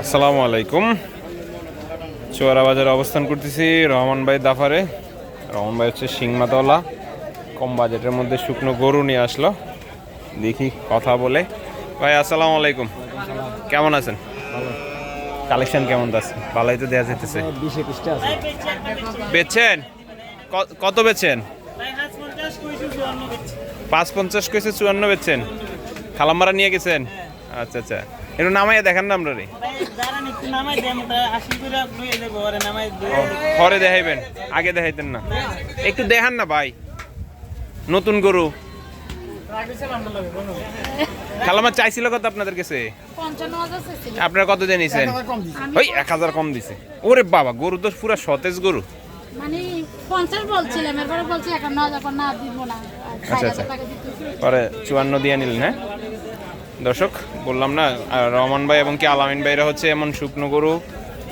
আসসালামু আলাইকুম চোয়ারা বাজারে অবস্থান করতেছি রহমান ভাই দাফারে। রহমান ভাই হচ্ছে সিংমাতলা কম বাজেটের মধ্যে শুকনো গরু নিয়ে আসলো। দেখি কথা বলে। ভাই আসসালামু আলাইকুম কেমন আছেন? কালেকশন কেমন আছে? ভালোই তো দেওয়া যেতেছে বেচছেন? কত বেচছেন? পাঁচ পঞ্চাশ কইছে চুয়ান্ন বেচছেন। খালাম্মারা নিয়ে গেছেন? আচ্ছা আচ্ছা। একটু নামাইয়া দেখান না আমরা রে পরে দেখাইবেন আগে দেখাইতেন না। একটু দেখান না ভাই নতুন গরু। খালাম্মা চাইছিল কত আপনাদের কাছে। আপনারা কত দিয়ে নিছেন? ওই এক হাজার কম দিছে। ওরে বাবা গরু তো পুরো সতেজ গরু। মানে পঞ্চাশ বলছিলাম এরপরে বলছি না দিব না। আচ্ছা, আচ্ছা। পরে চুয়ান্ন দিয়ে নিলেন হ্যাঁ? দর্শক বললাম না রহমান ভাই এবং কি আলামিন ভাইরা হচ্ছে এমন শুকনো গরু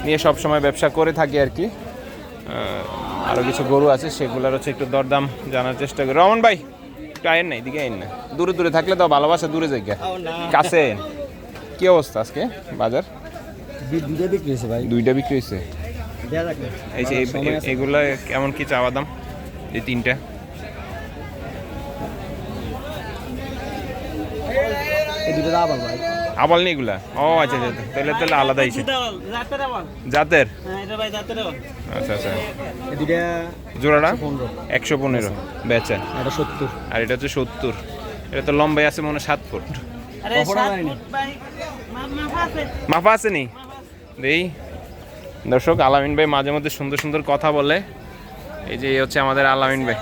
নিয়ে সব সময় ব্যবসা করে থাকে আর কি। আহ, আরও কিছু গরু আছে সেগুলোর হচ্ছে একটু দরদাম জানার চেষ্টা করি। রহমান ভাই একটু আইন না এদিকে আইন না। দূরে দূরে থাকলে তো ভালোবাসা দূরে জায়গা কাছে। কি অবস্থা আজকে বাজার? দুটো বিক্রি হয়েছে ভাই। দুইটা বিক্রি হয়েছে? এই যে এগুলা কেমন কি চাওয়া দাম? এই তিনটা। ভাই। আবাল নেই এগুলা? ও আচ্ছা আচ্ছা তাহলে তাহলে আলাদা হিসেবে জাতের জাতের আচ্ছা আচ্ছা। এই দুটা জোড়াটা? পনেরো। একশো পনেরো। বেচা। এটা সত্তর। আর এটা হচ্ছে সত্তর। এটা তো লম্বাই আছে মনে হয় সাত ফুট। অপরা যায়নি। মাফা আছে। নি দেই। দর্শক আলামিন ভাই মাঝে মধ্যে সুন্দর সুন্দর কথা বলে। এই যে হচ্ছে আমাদের আলামিন ভাই।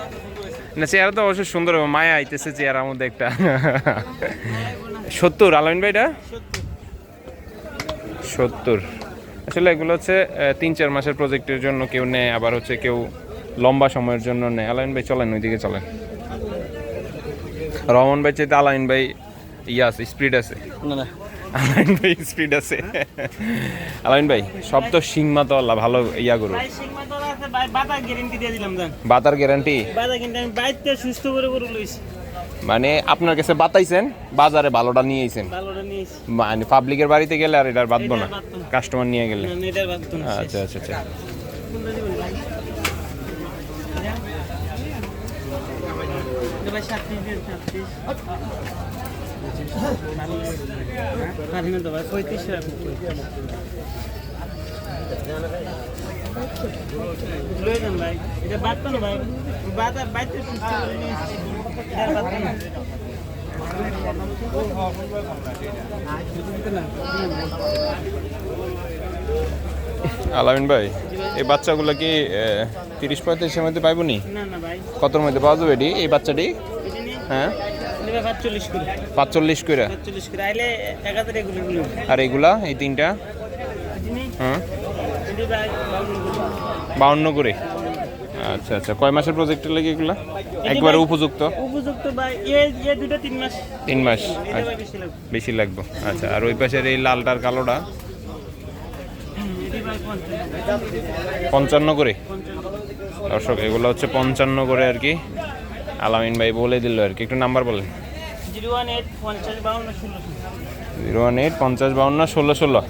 না চেহারা তো অবশ্যই সুন্দর হবে মায়া আইতেছে চেহারার মধ্যে একটা। সত্তর আলামিন ভাই এটা? সত্তর। আসলে এগুলো হচ্ছে তিন চার মাসের প্রজেক্টের জন্য কেউ নেয় আবার হচ্ছে কেউ লম্বা সময়ের জন্য নেয়। আলামিন ভাই চলেন ওইদিকে চলেন। রহমান ভাই চাইতে আলামিন ভাই ইয়ে আছে স্পিড আছে। না না। আলাইন ভাই স্পিড আছে। আলাইন ভাই সব তো সিংমা তো আল্লাহ ভালো ইয়া করু বাতার গ্যারান্টি সুস্থ করে করে লইছি। মানে আপনার কাছে বাতাইছেন বাজারে ভালোটা নিয়ে আইছেন মানে পাবলিকের বাড়িতে গেলে আর এটার বাঁধবো না। কাস্টমার নিয়ে গেলে। আচ্ছা আচ্ছা আচ্ছা। ভাই এটা বাদ না ভাই বাদ বাইতে আলামিন ভাই এই বাচ্চাগুলো কি তিরিশ পঁয়ত্রিশের মধ্যে পাইব নি কতর মধ্যে পাওয়া যাবে এটি? এই বাচ্চাটি? হ্যাঁ? পাঁচচল্লিশ করে। আর এগুলা এই তিনটা? হ্যাঁ বাউন্ন করে? আচ্ছা আচ্ছা। কয় মাসের প্রজেক্টের লাগে এগুলা? একবারে উপযুক্ত? উপযুক্ত এ দুটো তিন মাস। তিন মাস? বেশি লাগবে। আচ্ছা আর ওই পাশের এই লালটার কালোটা? পঞ্চান্ন করে? দর্শক এগুলো হচ্ছে পঞ্চান্ন করে আর কি। আলামিন ভাই বলে দিল আর কি। একটু নাম্বার বলেন। জিরো ওয়ান এইট পঞ্চাশ বাউন্ন ষোলো। জিরো ওয়ান এইট পঞ্চাশ বাউন্ন ষোলো ষোলো।